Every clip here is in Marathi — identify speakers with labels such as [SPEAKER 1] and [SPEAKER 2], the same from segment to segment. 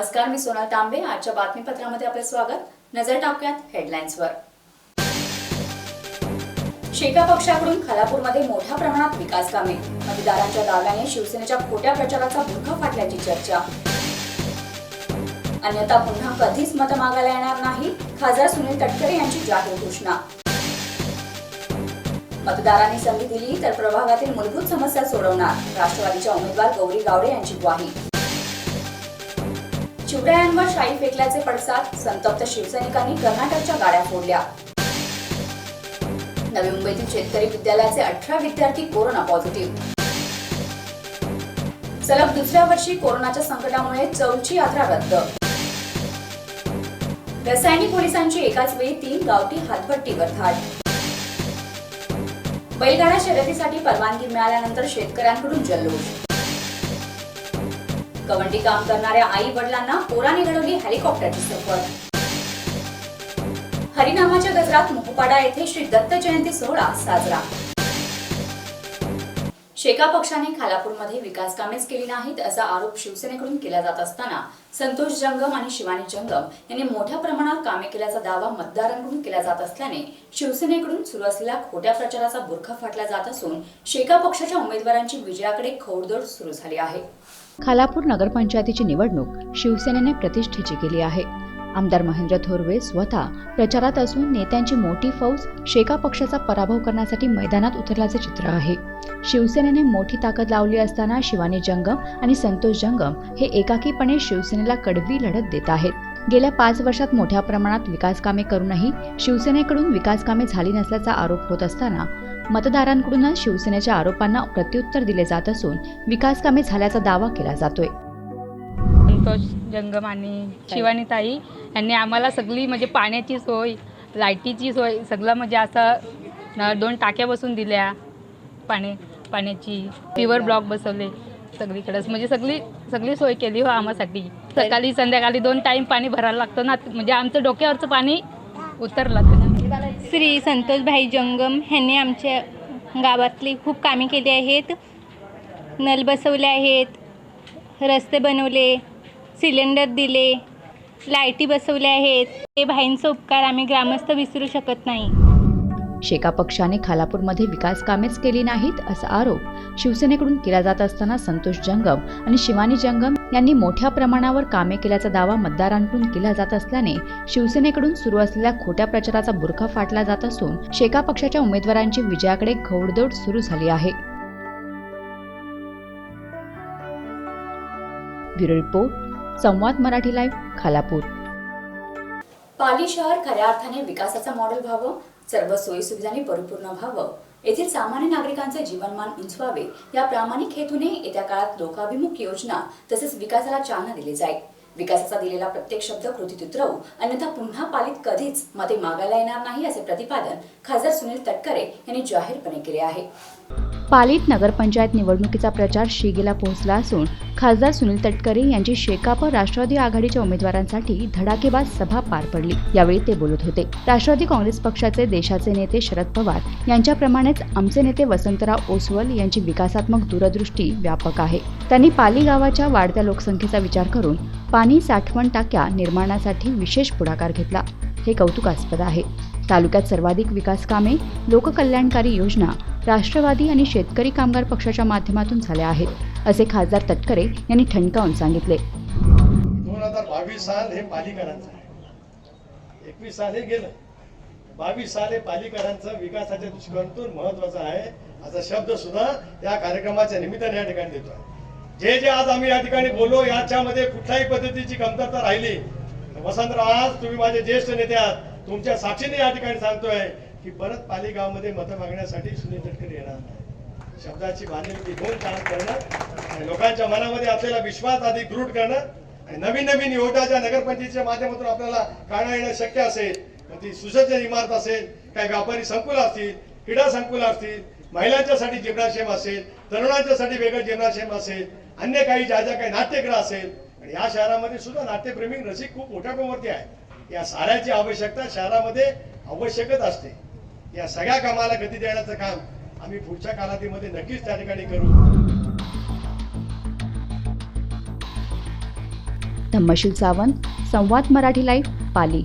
[SPEAKER 1] नमस्कार मी सोनल तांबे. आजच्या बातमीपत्रामध्ये आपले स्वागत. नजर टाकूयात हेडलाईन्सवर शेका पक्षाकडून खालापूरमध्ये मोठ्या प्रमाणात विकास कामे. मतदारांच्या दाव्याने शिवसेनेच्या खोट्या प्रचाराचा बुरखा फाटल्याची चर्चा. अन्यथा पुन्हा कधीच मत मागायला येणार नाही खासदार सुनील तटकरे यांची जाहीर घोषणा. मतदारांनी संधी दिली तर प्रभागातील मूलभूत समस्या सोडवणार. राष्ट्रवादीच्या उमेदवार गौरी गावडे यांची ग्वाही. शिवरायांवर शाई फेकल्याचे पडसाद संतप्त शिवसैनिकांनी कर्नाटकच्या गाड्या फोडल्या. नवी मुंबईतील शेतकरी विद्यालयाचे अठरा विद्यार्थी कोरोना पॉझिटिव्ह. सलग दुसऱ्या वर्षी कोरोनाच्या संकटामुळे चौची यात्रा रद्द. रसायनी पोलिसांची एकाच वेळी तीन गावठी हातभट्टीवर धाड. बैलगाडा शर्यतीसाठी परवानगी मिळाल्यानंतर शेतकऱ्यांकडून जल्लोष. गवंडी काम करणाऱ्या आई वडिलांना पोराने घडवली हेलिकॉप्टरची सफर. हरिनामाच्या गजरात मोहपाडा येथे श्री दत्त जयंती सोहळा साजरा. शेका पक्षाने खालापूरमध्ये विकास कामेच केली नाहीत असा आरोप शिवसेनेकडून केला जात असताना संतोष जंगम आणि शिवानी जंगम यांनी मोठ्या प्रमाणात कामे केल्याचा दावा मतदारांकडून केला जात असल्याने शिवसेनेकडून सुरू असलेल्या खोट्या प्रचाराचा बुरखा फाटला जात असून शेका पक्षाच्या उमेदवारांची विजयाकडे खौडदौड सुरू झाली आहे.
[SPEAKER 2] खालापूर नगरपंचायतीची निवडणूक शिवसेनेने प्रतिष्ठेची केली आहे. आमदार महेंद्र थोरवे स्वतः प्रचारात असून नेत्यांची मोठी फौज शेका पक्षाचा पराभव करण्यासाठी मैदानात उतरल्याचे चित्र आहे. शिवसेनेने मोठी ताकद लावली असताना शिवानी जंगम आणि संतोष जंगम हे एकाकीपणे शिवसेनेला कडवी लढत देत आहेत. गेल्या पाच वर्षात मोठ्या प्रमाणात विकास कामे करूनही शिवसेनेकडून विकास कामे झाली नसल्याचा आरोप होत असताना मतदारांकडूनच शिवसेनेच्या आरोपांना प्रत्युत्तर दिले जात असून विकास कामे झाल्याचा दावा केला जातोय.
[SPEAKER 3] संतोष जंगम आणि शिवानी ताई यांनी आम्हाला सगळी म्हणजे पाण्याची सोय लाईटीची सोय सगळं म्हणजे असं दोन टाक्या बसून दिल्या पाणी पाण्याची प्युअर ब्लॉक बसवले सगळीकडेच. म्हणजे सगळी सगळी सोय केली हो आम्हासाठी. सकाळी संध्याकाळी दोन टाईम पाणी भरायला लागतं ना म्हणजे आमचं डोक्यावरचं पाणी उतरलं.
[SPEAKER 4] श्री संतोषभाई जंगम ह्यांनी आमच्या गावातली खूप कामे केली आहेत. नल बसवले आहेत रस्ते बनवले सिलेंडर दिले लाईटी बसवल्या आहेत. ते भाईंचा उपकार आम्ही ग्रामस्थ विसरू शकत नाही.
[SPEAKER 2] शेका पक्षाने खालापूरमध्ये विकास कामेच केली नाहीत असा आरोप शिवसेनेकडून केला जात असताना संतोष जंगम आणि शिवानी जंगम यांनी मोठ्या प्रमाणावर कामे केल्याचा दावा मतदारांकडून केला जात असल्याने शिवसेनेकडून सुरू असलेल्या खोट्या प्रचाराचा बुरखा फाटला जात असून शेका पक्षाच्या उमेदवारांची विजयाकडे घौडदौड सुरू झाली आहे. ब्युरो रिपोर्ट संवाद मराठी लाईव्ह खालापूर.
[SPEAKER 1] पाली शहर खऱ्या अर्थाने विकासाचं मॉडेल व्हावं सर्व सोयी सुविधांनी परिपूर्ण व्हावं येथील सामान्य नागरिकांचे जीवनमान उंचवावे या प्रामाणिक हेतूने येत्या काळात लोकाभिमुख योजना तसेच विकासाला चालना दिली जाईल. विकासाचा दिलेला प्रत्येक शब्द कृतीत उतरवू अन्यथा पुन्हा पालित कधीच मते मागायला येणार नाही असे प्रतिपादन खासदार सुनील तटकरे यांनी जाहीरपणे केले आहे.
[SPEAKER 2] पालित नगरपंचायत निवडणुकीचा प्रचार शिगेला पोहोचला असून खासदार सुनील तटकरे यांची शेकाप राष्ट्रवादी आघाडीच्या उमेदवारांसाठी धडाकेबाज सभा पार पडली. यावेळी ते बोलत होते. राष्ट्रवादी काँग्रेस पक्षाचे देशाचे नेते शरद पवार यांच्याप्रमाणेच आमचे नेते वसंतराव ओसवल यांची विकासात्मक दूरदृष्टी व्यापक आहे. त्यांनी पाली गावाच्या वाढत्या लोकसंख्येचा विचार करून पाणी साठवण टाक्या निर्माणासाठी विशेष पुढाकार घेतला. हे कौतुकास्पद आहे. तालुक्यात सर्वाधिक विकास कामे लोककल्याणकारी योजना राष्ट्रवादी आणि शेतकरी कामगार पक्षाच्या माध्यमातून झाल्या आहेत असे खासदार तटकरे यांनी ठणकावून सांगितले.
[SPEAKER 5] दोन हजार बावीस साल हे पालिकरांचं आहे. एकवीस साल हे गेलं. बावीस साल हे पालिकरांचं विकासाच्या दृष्टिकोनातून महत्वाचं आहे असा शब्द सुद्धा या कार्यक्रमाच्या निमित्ताने या ठिकाणी देतो आहे. जे जे आज आम्ही या ठिकाणी बोललो याच्यामध्ये कुठल्याही पद्धतीची कमतरता राहिली. वसंतराव आज तुम्ही माझे ज्येष्ठ नेते आहात तुमच्या साक्षीने या ठिकाणी सांगतोय की परत पालिगावमध्ये मतं मागण्यासाठी सुनील तटकरे येणार नाही. शब्दाची बांधिलकी दोन काम करणं आणि लोकांच्या मनामध्ये आपल्याला विश्वास अधिक दृढ करणं आणि नवीन नवीन योजनाच्या नगरपंचायतीच्या माध्यमातून आपल्याला काढा येणं शक्य असेल मग ती सुसज्ज इमारत असेल काही व्यापारी संकुल असतील क्रीडा संकुल असतील महिलांच्यासाठी जीवनाक्षेम असेल तरुणांच्यासाठी वेगळं जीवनाक्षेम असेल अन्य काही ज्या ज्या काही नाट्यगृह असेल आणि या शहरामध्ये सुद्धा नाट्यप्रेमी रसिक खूप मोठ्या प्रमाणावरती आहे. या साऱ्याची आवश्यकता शहरामध्ये आवश्यकच असते. या सगळ्या कामाला गती देण्याचं काम आम्ही पुढच्या कालावधीमध्ये नक्कीच त्या ठिकाणी करू.
[SPEAKER 2] धम्मशील सावंत संवाद मराठी लाईव्ह पाली.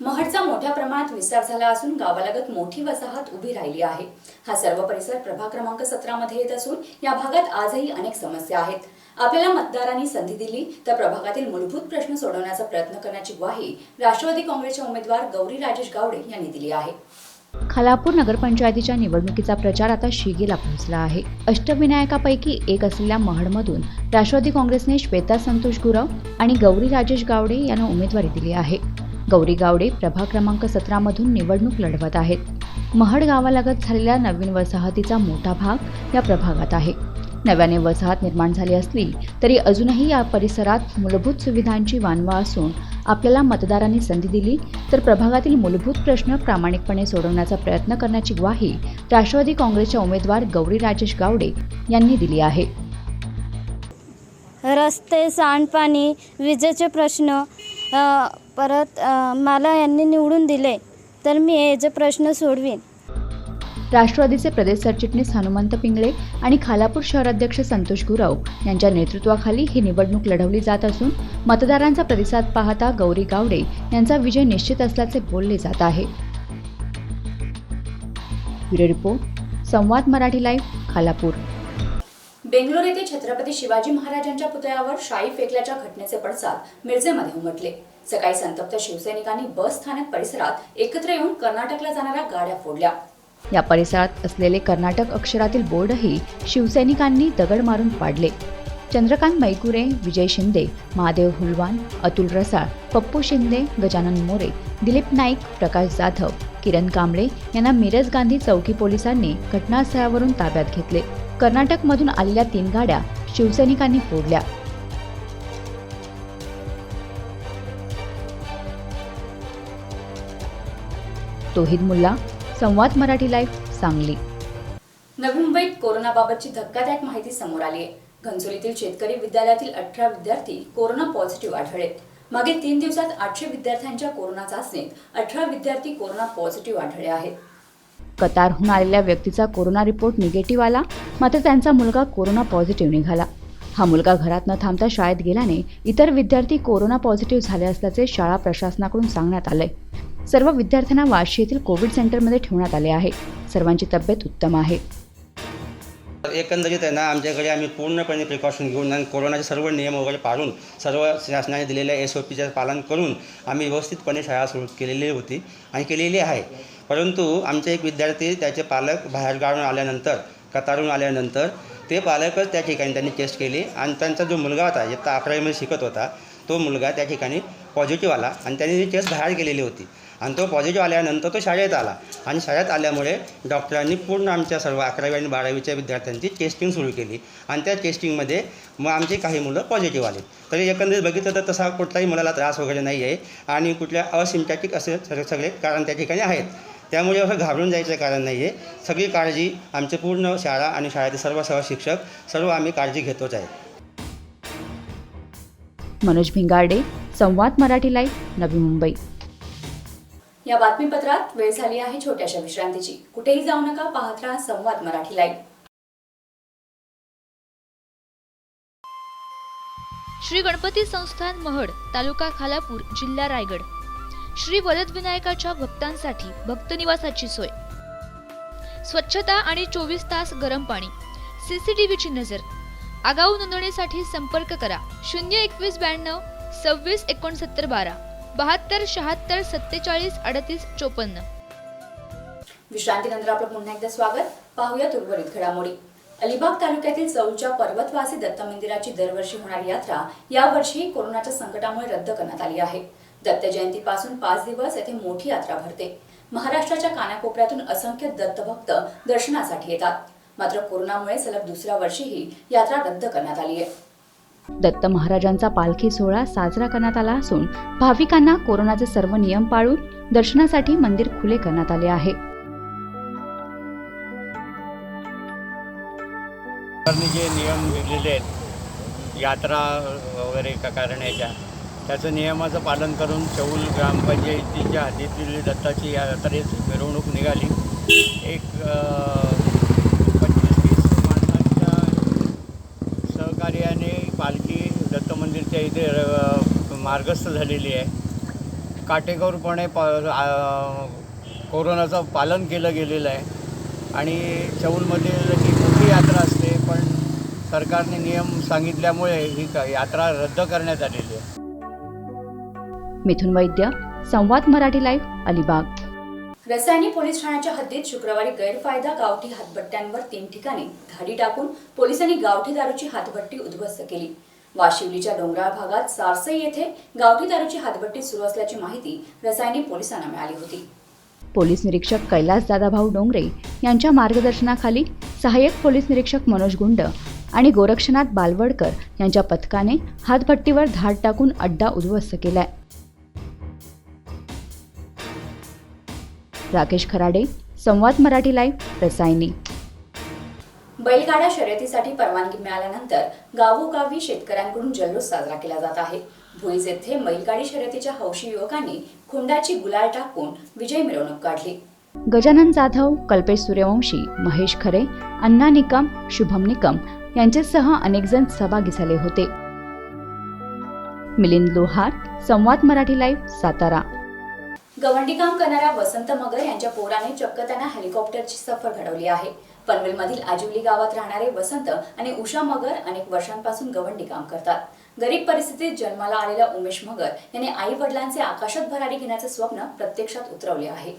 [SPEAKER 1] महडचा मोठ्या प्रमाणात विस्तार झाला असून गावालगत मोठी वसाहत उभी राहिली आहे. हा सर्व परिसर प्रभाग क्रमांक सतरा मध्ये येत असून या भागात आजही अनेक समस्या आहेत. आपल्याला मतदारांनी संधी दिली तर प्रभागातील मूलभूत प्रश्न सोडवण्याचा प्रयत्न करण्याची ग्वाही राष्ट्रवादी काँग्रेसच्या उमेदवार गौरी राजेश गावडे यांनी दिली आहे.
[SPEAKER 2] खालापूर नगरपंचायतीच्या निवडणुकीचा प्रचार आता शिगेला पोहोचला आहे. अष्टविनायकापैकी एक असलेल्या महडमधून राष्ट्रवादी काँग्रेसने श्वेता संतोष गुरव आणि गौरी राजेश गावडे यांना उमेदवारी दिली आहे. गौरी गावडे प्रभाग क्रमांक सतरामधून निवडणूक लढवत आहेत. महड गावालगत झालेल्या नवीन वसाहतीचा मोठा भाग या प्रभागात आहे. नव्याने वसाहत निर्माण झाली असली तरी अजूनही या परिसरात मूलभूत सुविधांची वानवा असून आपल्याला मतदारांनी संधी दिली तर प्रभागातील मूलभूत प्रश्न प्रामाणिकपणे सोडवण्याचा प्रयत्न करण्याची ग्वाही राष्ट्रवादी काँग्रेसच्या उमेदवार गौरी राजेश गावडे यांनी दिली आहे.
[SPEAKER 6] रस्ते सांडपाणी विजेचे प्रश्न परत मला यांनी निवडून दिले. तर मी हे जे प्रश्न सोडवीन.
[SPEAKER 2] राष्ट्रवादीचे प्रदेश सरचिटणीस हनुमंत पिंगळे आणि खालापूर शहराध्यक्ष संतोष गुरव यांच्या नेतृत्वाखाली ही निवडणूक लढवली जात असून मतदारांचा प्रतिसाद पाहता गौरी गावडे यांचा विजय निश्चित असल्याचे बोलले जात आहे. ब्युरो रिपोर्ट संवाद मराठी लाईव्ह खालापूर.
[SPEAKER 1] बेंगलोर येथे छत्रपती शिवाजी महाराजांच्या पुतळ्यावर शाई फेकल्याच्या घटनेचे पडसाद मिरजेमध्ये उमटले. सकाळी संतप्त शिवसैनिकांनी बस स्थानक परिसरात एकत्र येऊन कर्नाटकला जाणाऱ्या गाड्या फोडल्या.
[SPEAKER 2] या परिसरात असलेले कर्नाटक अक्षरातील बोर्डही शिवसैनिकांनी दगड मारून पाडले. चंद्रकांत मैकुरे विजय शिंदे महादेव हुलवान अतुल रसाळ पप्पू शिंदे गजानन मोरे दिलीप नाईक प्रकाश जाधव किरण कांबळे यांना मिरज गांधी चौकी पोलिसांनी घटनास्थळावरून ताब्यात घेतले. कर्नाटकमधून आलेल्या तीन गाड्या शिवसैनिकांनी फोडल्या. तोहिद मुल्ला संवाद मराठी लाईव्ह सांगली.
[SPEAKER 1] नवी मुंबईत कोरोनाबाबतची धक्कादायक माहिती समोर आली आहे. घनसोलीतील शेतकरी विद्यालयातील अठरा विद्यार्थी कोरोना पॉझिटिव्ह आढळले मागील तीन दिवसात आठशे विद्यार्थ्यांच्या कोरोना चाचणीत अठरा विद्यार्थी कोरोना पॉझिटिव्ह आढळले आहेत.
[SPEAKER 2] कतारहून आलेल्या व्यक्तीचा कोरोना रिपोर्ट निगेटिव्ह आला मात्र त्यांचा मुलगा कोरोना पॉझिटिव्ह निघाला. हा मुलगा घरात न थांबता शाळेत गेल्याने इतर विद्यार्थी कोरोना पॉझिटिव्ह झाले असल्याचे शाळा प्रशासनाकडून सांगण्यात आलंय. सर्व विद्यार्थ्यांना वाशी येथील कोविड सेंटरमध्ये ठेवण्यात आले आहे. सर्वांची तब्येत उत्तम आहे.
[SPEAKER 7] एकंदरीत आहे ना आमच्याकडे आम्ही पूर्णपणे प्रिकॉशन घेऊन आणि कोरोनाचे सर्व नियम वगैरे पाळून सर्व शासनाने दिलेल्या एस ओ पीचं पालन करून आम्ही व्यवस्थितपणे शाळा सुरू केलेली होती आणि केलेली आहे. परंतु आमचे एक विद्यार्थी त्याचे पालक बाहेरगावून आल्यानंतर कतारून आल्यानंतर ते पालकच त्या ठिकाणी त्यांनी टेस्ट केली आणि त्यांचा जो मुलगा होता इयत्ता अकरावीमध्ये शिकत होता तो मुलगा त्या ठिकाणी पॉझिटिव्ह आला आणि त्यांनी ती टेस्ट बाहेर केलेली होती. आणि तो पॉझिटिव्ह आल्यानंतर तो शाळेत आला. आणि शाळेत आल्यामुळे डॉक्टरांनी पूर्ण आमच्या सर्व अकरावी आणि बारावीच्या विद्यार्थ्यांची टेस्टिंग सुरू केली. आणि त्या टेस्टिंगमध्ये मग आमची काही मुलं पॉझिटिव्ह आले. तरी एकंदरीत बघितलं तर तसा कुठलाही मुलाला त्रास वगैरे नाही आहे आणि कुठल्या असिम्पॅटिक असे सगळे सगळे कारण त्या ठिकाणी आहेत. त्यामुळे असं घाबरून जायचं कारण नाही आहे सगळी काळजी आमचे पूर्ण शाळा आणि शाळेतील सर्व सहशिक्षक सर्व आम्ही काळजी घेतोच आहे.
[SPEAKER 2] मनोज भिंगारडे संवाद मराठी लाईव्ह नवी मुंबई.
[SPEAKER 1] या बातमीपत्रात वेळ झाली आहे छोट्याशा विश्रांतीची. कुठेही जाऊ नका पाहत राहा संवाद मराठी लाईव्ह.
[SPEAKER 8] श्री गणपती संस्थान महड तालुका खालापूर जिल्हा रायगड. श्री वरदविनायकाच्या भक्तांसाठी भक्तनिवासाची सोय. स्वच्छता आणि चोवीस तास गरम पाणी. सीसीटीव्हीची नजर. आगाऊ नोंदणीसाठी संपर्क करा. शून्य एकवीस ब्याण्णव सव्वीस एकोणसत्तर बारा. बहात्तर शहात्तर सत्तेचाळीस अडतीस चोपन्न.
[SPEAKER 1] विश्रांतीनंतर आपलं पुन्हा एकदा स्वागत. पाहूयात उर्वरित घडामोडी. अलिबाग तालुक्यातील चौलच्या पर्वतवासी दत्त मंदिराची दरवर्षी होणारी यात्रा यावर्षीही कोरोनाच्या संकटामुळे रद्द करण्यात आली आहे. दत्त जयंतीपासून पाच दिवस येथे मोठी यात्रा भरते. महाराष्ट्राच्या कानाकोपऱ्यातून असंख्य दत्तभक्त दर्शनासाठी येतात. मात्र कोरोनामुळे सलग दुसऱ्या वर्षीही यात्रा रद्द करण्यात आली आहे.
[SPEAKER 2] दत्त महाराजांचा पालखी सोहळा साजरा करण्यात आला असून भाविकांना कोरोनाचे सर्व नियम पाळून दर्शनासाठी मंदिर खुले करण्यात आले आहे.
[SPEAKER 9] जे नियम वेगलेले आहेत यात्रा वगैरे का करण्याच्या त्याचं नियमाचं पालन करून चौल ग्रामपंचायतीच्या हद्दीतील दत्ताची यात्रेत मिरवणूक निघाली. एक मंदिरच्या इथे मार्गस्थ झालेली आहे. काटेकोरपणे प कोरोनाचं पालन केलं गेलेलं आहे. आणि चौलमध्ये ही मोठी यात्रा असते पण सरकारने नियम सांगितल्यामुळे ही यात्रा रद्द करण्यात आलेली आहे.
[SPEAKER 2] मिथुन वैद्य संवाद मराठी लाईव्ह अलिबाग.
[SPEAKER 1] रसायनी पोलीस ठाण्याच्या हद्दीत शुक्रवारी गैरफायदा गावठी हातभट्ट्यांवर तीन ठिकाणी धाडी टाकून पोलिसांनी गावठी दारूची हातभट्टी उद्ध्वस्त केली. वाशिवलीच्या डोंगराळ भागात सारसई येथे गावठी दारूची हातभट्टी सुरू असल्याची माहिती रसायनी पोलिसांना मिळाली होती.
[SPEAKER 2] पोलीस निरीक्षक कैलास दादाभाऊ डोंगरे यांच्या मार्गदर्शनाखाली सहाय्यक पोलीस निरीक्षक मनोज गुंड आणि गोरक्षनाथ बालवडकर यांच्या पथकाने हातभट्टीवर धाड टाकून अड्डा उद्ध्वस्त केलाय. राकेश खराडे संवाद मराठी लाईव्ह रसायनी.
[SPEAKER 1] बैलगाडा शर्यतीसाठी परवानगी मिळाल्यानंतर गावोगावी शेतकऱ्यांकडून जल्लोष साजरा केला जात आहे. भुईज येथे बैलगाडी शर्यतीच्या हौशी युवकांनी खुंडाची गुलाल टाकून विजय मिरवणूक काढली.
[SPEAKER 2] गजानन जाधव कल्पेश सूर्यवंशी महेश खरे अण्णा निकम शुभम निकम यांच्यासह अनेक जण सहभागी झाले होते. मिलिंद लोहार संवाद मराठी लाईव्ह सातारा.
[SPEAKER 1] गवंडी काम करणाऱ्या वसंत मगर यांच्या पोराने चक्क त्यांना हेलिकॉप्टरची सफर घडवली आहे. पनवेलमधील आजिवली गावात राहणारे वसंत आणि उषा मगर अनेक वर्षांपासून गवंडी काम करतात. गरीब परिस्थितीत जन्माला आलेल्या उमेश मगर यांनी आई वडिलांचे आकाशात भरारी घेण्याचे स्वप्न प्रत्यक्षात उतरवले आहे.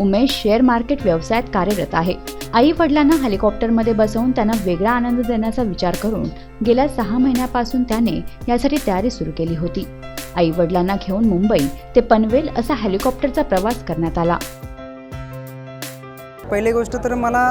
[SPEAKER 2] उमेश शेअर मार्केट व्यवसायात कार्यरत आहे. आई वडिलांना हेलिकॉप्टरमध्ये बसवून त्यांना वेगळा आनंद देण्याचा विचार करून गेल्या सहा महिन्यापासून त्याने यासाठी तयारी सुरू केली होती. आई वडिलांना घेऊन मुंबई ते पनवेल असा हेलिकॉप्टरचा प्रवास करण्यात आला.
[SPEAKER 10] पहिली गोष्ट तर मला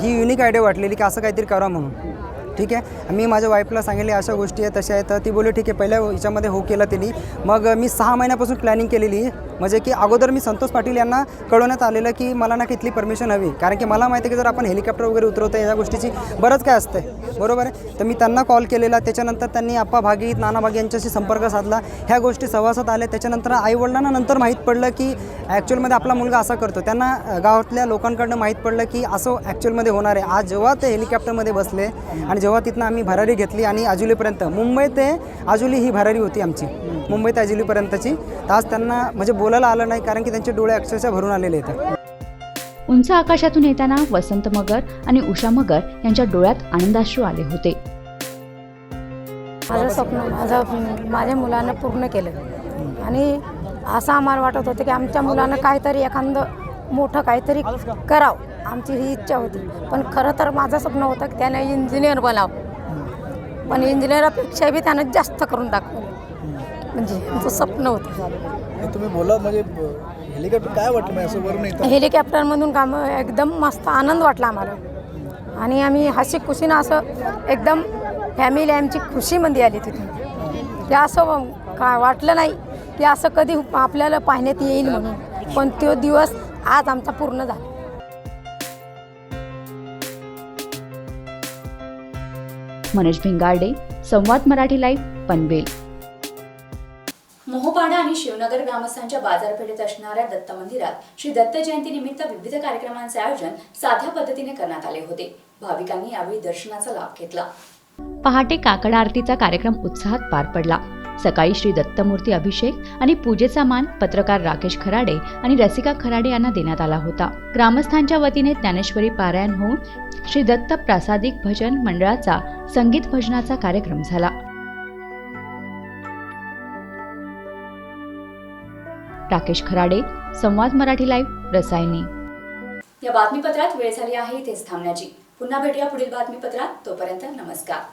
[SPEAKER 10] ही युनिक आयडिया वाटलेली की असं काहीतरी करा म्हणून. ठीक आहे? मी माझ्या वाईफला सांगितले अशा गोष्टी आहेत तशा आहेत. तर ती बोलली ठीक आहे पहिल्या हिच्यामध्ये हो केला त्यांनी मग मी सहा महिन्यापासून प्लॅनिंग केलेली म्हणजे की अगोदर मी संतोष पाटील यांना कळवण्यात आलेलं की मला ना कितली परमिशन हवी. कारण की मला माहिती आहे की जर आपण हेलिकॉप्टर वगैरे उतरवतो या गोष्टीची बरंच काय असतं. बरोबर आहे? तर मी त्यांना कॉल केलेला. त्याच्यानंतर त्यांनी आप्पा भागी नाना भागी यांच्याशी संपर्क साधला. ह्या गोष्टी सहवासात आल्या. त्याच्यानंतर आईवडिलांना नंतर माहीत पडलं की ॲक्च्युअलमध्ये आपला मुलगा असा करतो. त्यांना गावातल्या लोकांकडनं माहीत पडलं की असं ॲक्च्युअलमध्ये होणार आहे. आज जेव्हा ते हेलिकॉप्टरमध्ये बसले आणि जेव्हा तिथनं आम्ही भरारी घेतली आणि आजुलीपर्यंत मुंबई ते आजुली ही भरारी होती आमची. मुंबई ते आजुलीपर्यंतची तर आज त्यांना म्हणजे बोलायला आलं नाही कारण की त्यांचे डोळे अक्षरशः भरून आलेले आहेत.
[SPEAKER 2] उंच आकाशातून येताना वसंत मगर आणि उषा मगर यांच्या डोळ्यात आनंदाश्रू आले होते.
[SPEAKER 11] माझं स्वप्न माझं माझ्या मुलानं पूर्ण केलं. आणि असं आम्हाला वाटत होतं की आमच्या मुलानं काहीतरी एखादं मोठं काहीतरी करावं. आमची ही इच्छा होती. पण खरं तर माझं स्वप्न होतं की त्यानं इंजिनियर बनावं. पण इंजिनियरपेक्षा बी त्यानं जास्त करून दाखवलं. म्हणजे आमचं स्वप्न होतं.
[SPEAKER 12] तुम्ही बोला म्हणजे हेलिकॉप्टर काय वाटलं? म्हणजे असं वरून येतं
[SPEAKER 11] हेलिकॉप्टरमधून काम एकदम मस्त आनंद वाटला आम्हाला. आणि आम्ही हसी खुशीनं असं एकदम फॅमिली आमची खुशीमध्ये आली तिथून. ते असं का वाटलं नाही की असं कधी आपल्याला पाहण्यात येईल म्हणून. पण तो दिवस आज आमचा पूर्ण झाला.
[SPEAKER 2] मनोज भिंगार्डे संवाद मराठी लाईव्ह पनवेल.
[SPEAKER 1] मोहपाडा आणि शिवनगर ग्रामस्थांच्या बाजारपेठेत असणाऱ्या दत्त मंदिरात श्री दत्त जयंती निमित्त विविध कार्यक्रमांचे आयोजन साध्या पद्धतीने करण्यात आले होते. भाविकांनी यावेळी दर्शनाचा लाभ घेतला.
[SPEAKER 2] पहाटे काकड आरतीचा कार्यक्रम उत्साहात पार पडला. सकाळी श्री दत्तमूर्ती अभिषेक आणि पूजेचा मान पत्रकार राकेश खराडे आणि रसिका खराडे यांना देण्यात आला होता. ग्रामस्थांच्या वतीने ज्ञानेश्वरी पारायण होऊन श्री दत्त प्रासादिक भजन मंडळाचा संगीत भजनाचा कार्यक्रम झाला. राकेश खराडे संवाद मराठी लाईव्ह रसायनी.
[SPEAKER 1] या बातमीपत्रात वेळ झाली आहे तेच थांबण्याची. पुन्हा भेटूया पुढील बातमीपत्रात. तोपर्यंत नमस्कार.